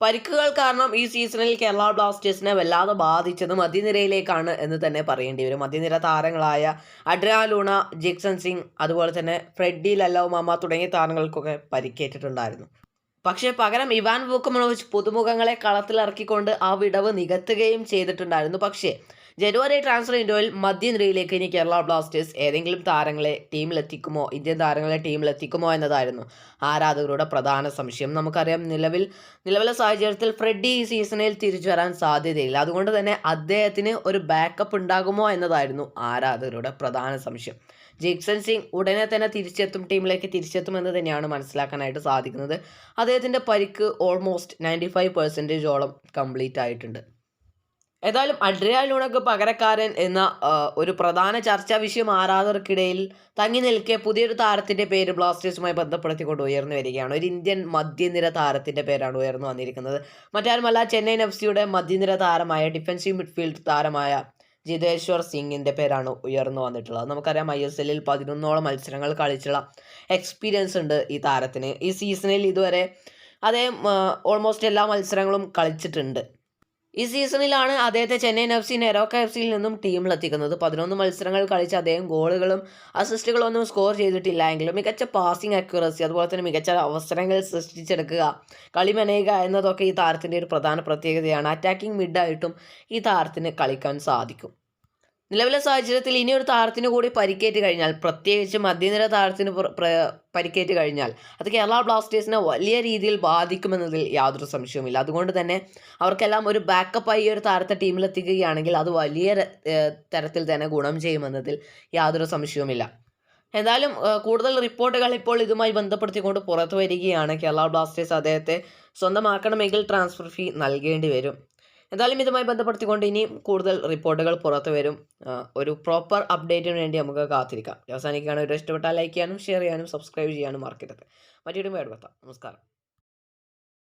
പരിക്കുകൾ കാരണം ഈ സീസണിൽ കേരള ബ്ലാസ്റ്റേഴ്സിനെ വല്ലാതെ ബാധിച്ചത് മധ്യനിരയിലേക്കാണ് എന്ന് തന്നെ പറയേണ്ടി വരും. മധ്യനിര താരങ്ങളായ അഡ്രാലൂണ ജിക്സൺ സിംഗ് അതുപോലെ തന്നെ ഫ്രെഡി ലല്ലോ മാമ തുടങ്ങിയ താരങ്ങൾക്കൊക്കെ പരിക്കേറ്റിട്ടുണ്ടായിരുന്നു. പക്ഷേ പകരം ഇവാൻ വൂക്കമനോവിച്ച് പുതുമുഖങ്ങളെ കളത്തിലിറക്കിക്കൊണ്ട് ആ വിടവ് നികത്തുകയും ചെയ്തിട്ടുണ്ടായിരുന്നു. പക്ഷേ ജനുവരി ട്രാൻസ്ഫർ വിൻഡോയിൽ മധ്യനിരയിലേക്ക് ഇനി കേരള ബ്ലാസ്റ്റേഴ്സ് ഏതെങ്കിലും താരങ്ങളെ ടീമിലെത്തിക്കുമോ ഇന്ത്യൻ താരങ്ങളെ ടീമിലെത്തിക്കുമോ എന്നതായിരുന്നു ആരാധകരുടെ പ്രധാന സംശയം. നമുക്കറിയാം നിലവിൽ നിലവിലെ സാഹചര്യത്തിൽ ഫ്രെഡി ഈ സീസണിൽ തിരിച്ചു വരാൻ സാധ്യതയില്ല. അതുകൊണ്ട് തന്നെ അദ്ദേഹത്തിന് ഒരു ബാക്കപ്പ് ഉണ്ടാകുമോ എന്നതായിരുന്നു ആരാധകരുടെ പ്രധാന സംശയം. ജിക്സൺ സിംഗ് ഉടനെ തന്നെ തിരിച്ചെത്തും ടീമിലേക്ക് തിരിച്ചെത്തുമെന്ന് തന്നെയാണ് മനസ്സിലാക്കാനായിട്ട് സാധിക്കുന്നത്. അദ്ദേഹത്തിന്റെ പരിക്ക് ഓൾമോസ്റ്റ് നയന്റി ഫൈവ് പെർസെന്റേജോളം കംപ്ലീറ്റ് ആയിട്ടുണ്ട്. ഏതായാലും അഡ്രിയ ലൂണക്ക് പകരക്കാരൻ എന്ന ഒരു പ്രധാന ചർച്ചാ വിഷയം ആരാധകർക്കിടയിൽ തങ്ങി നിൽക്കെ പുതിയൊരു താരത്തിന്റെ പേര് ബ്ലാസ്റ്റേഴ്സുമായി ബന്ധപ്പെടുത്തിക്കൊണ്ട് ഉയർന്നു വരികയാണ്. ഒരു ഇന്ത്യൻ മധ്യനിര താരത്തിന്റെ പേരാണ് ഉയർന്നു വന്നിരിക്കുന്നത്. മറ്റാരുമല്ല ചെന്നൈയിൻ എഫ് സിയുടെ മധ്യനിര താരമായ ഡിഫൻസീവ് മിഡ്ഫീൽഡ് താരമായ ജിതേശ്വർ സിംഗിന്റെ പേരാണ് ഉയർന്നു വന്നിട്ടുള്ളത്. നമുക്കറിയാം ഐ എസ് എല്ലിൽ പതിനൊന്നോളം മത്സരങ്ങൾ കളിച്ചുള്ള എക്സ്പീരിയൻസ് ഉണ്ട് ഈ താരത്തിന്. ഈ സീസണിൽ ഇതുവരെ അതേ ഓൾമോസ്റ്റ് എല്ലാ മത്സരങ്ങളും കളിച്ചിട്ടുണ്ട്. ഈ സീസണിലാണ് അദ്ദേഹത്തെ Chennaiyin F C NEROCA F സിയിൽ നിന്നും ടീമിലെത്തിക്കുന്നത്. പതിനൊന്ന് മത്സരങ്ങൾ കളിച്ച് അദ്ദേഹം ഗോളുകളും അസിസ്റ്റുകളും ഒന്നും സ്കോർ ചെയ്തിട്ടില്ല എങ്കിലും മികച്ച പാസിംഗ് അക്യുറസി അതുപോലെ തന്നെ മികച്ച അവസരങ്ങൾ സൃഷ്ടിച്ചെടുക്കുക കളി മെനയുക എന്നതൊക്കെ ഈ താരത്തിന്റെ ഒരു പ്രധാന പ്രത്യേകതയാണ്. അറ്റാക്കിംഗ് മിഡായിട്ടും ഈ താരത്തിന് കളിക്കാൻ സാധിക്കും. നിലവിലെ സാഹചര്യത്തിൽ ഇനി ഒരു താരത്തിന് കൂടി പരിക്കേറ്റ് കഴിഞ്ഞാൽ പ്രത്യേകിച്ച് മധ്യനിര താരത്തിന് പ്ര- പ്ര- പരിക്കേറ്റ് കഴിഞ്ഞാൽ അത് കേരള ബ്ലാസ്റ്റേഴ്സിനെ വലിയ രീതിയിൽ ബാധിക്കുമെന്നതിൽ യാതൊരു സംശയവുമില്ല. അതുകൊണ്ട് തന്നെ അവർക്കെല്ലാം ഒരു ബാക്കപ്പായി ഒരു താരത്തെ ടീമിലെത്തിക്കുകയാണെങ്കിൽ അത് വലിയ തരത്തിൽ തന്നെ ഗുണം ചെയ്യുമെന്നതിൽ യാതൊരു സംശയവുമില്ല. എന്തായാലും കൂടുതൽ റിപ്പോർട്ടുകൾ ഇപ്പോൾ ഇതുമായി ബന്ധപ്പെടുത്തിക്കൊണ്ട് പുറത്തു വരികയാണ് കേരള ബ്ലാസ്റ്റേഴ്സ്. അദ്ദേഹത്തെ സ്വന്തമാക്കണമെങ്കിൽ ട്രാൻസ്ഫർ ഫീ നൽകേണ്ടി വരും. എന്തായാലും ഇതുമായി ബന്ധപ്പെടുത്തിക്കൊണ്ട് ഇനിയും കൂടുതൽ റിപ്പോർട്ടുകൾ പുറത്തു വരും. ഒരു പ്രോപ്പർ അപ്ഡേറ്റിന് വേണ്ടി നമുക്ക് കാത്തിരിക്കാം. അവസാനിക്കുകയാണ്. ഒരു ഇഷ്ടപ്പെട്ടാൽ ലൈക്ക് ചെയ്യാനും ഷെയർ ചെയ്യാനും സബ്സ്ക്രൈബ് ചെയ്യാനും മറക്കരുത്. മറ്റൊരു മേടുവെത്താം നമസ്കാരം.